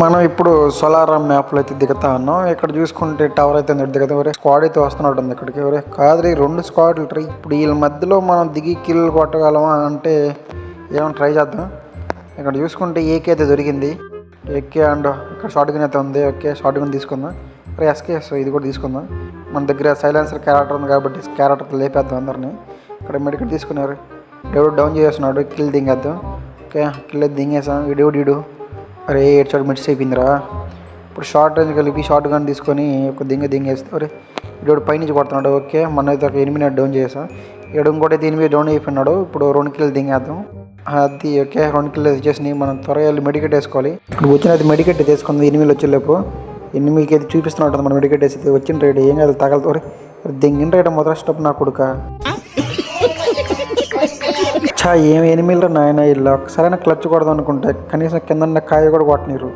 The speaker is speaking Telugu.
మనం ఇప్పుడు సోలారం మ్యాప్లో అయితే దిగుతా ఉన్నాం. ఇక్కడ చూసుకుంటే టవర్ అయితే ఉంది. దిగుతా ఎవరే స్క్వాడ్ అయితే వస్తున్నట్టు ఉంది ఇక్కడికి. ఒరే కాదు రెండు స్క్వాడ్లు ట్రై ఇప్పుడు వీళ్ళ మధ్యలో మనం దిగి కిల్ కొట్టగలమా అంటే ఏమైనా ట్రై చేద్దాం. ఇక్కడ చూసుకుంటే ఏకే అయితే దొరికింది. ఏకే అండ్ ఇక్కడ షార్ట్ గన్ అయితే ఉంది. ఓకే షార్ట్ గన్ తీసుకుందాం. అరే ఎస్కే సో ఇది కూడా తీసుకుందాం. మన దగ్గర సైలెన్సర్ క్యారెక్టర్ ఉంది కాబట్టి క్యారెక్టర్ లేపేద్దాం అందరినీ. ఇక్కడ మెడికల్ తీసుకున్నారు. దేవుడు డౌన్ చేస్తున్నాడు. కిల్ దింగేద్దాం. ఓకే కిల్ దింగేసాం ఈ ఇడు. అరే ఏడు షాట్ అయిపోయిందిరా ఇప్పుడు షార్ట్ రేంజ్ కలిపి షార్ట్ గన్ తీసుకొని ఒక దింగ దింగేస్తే. అరే ఇడు పైనుంచి కొడుతున్నాడు ఓకే? మన అయితే ఒక ఎనిమిది డౌన్ చేసా. ఏడు ఇంకోటి దీని మీద డౌన్ అయిపోయినాడు. ఇప్పుడు రెండు కిలోలు దింగేద్దాం. అది ఓకే? రెండు కిల్ వచ్చేసి మనం త్వరగా వెళ్ళి మెడికెట్ వేసుకోవాలి. ఇప్పుడు వచ్చిన అది మెడికెట్ తీసుకుంది. ఎనిమిది వచ్చేలేపు. ఎనిమిదికి అయితే చూపిస్తున్నట్టు మన మెడికెట్ వేసి వచ్చిన రేటు ఏం కాదు తగలతో దింగిన రేట్ మొదటి స్టప్ నా కొడుక. చా ఏం ఎనిమిదిలో నాయన వీళ్ళు ఒకసారైనా క్లచ్ కొడదాం అనుకుంటే కనీసం కింద కాయ కూడా కొట్టనీరు.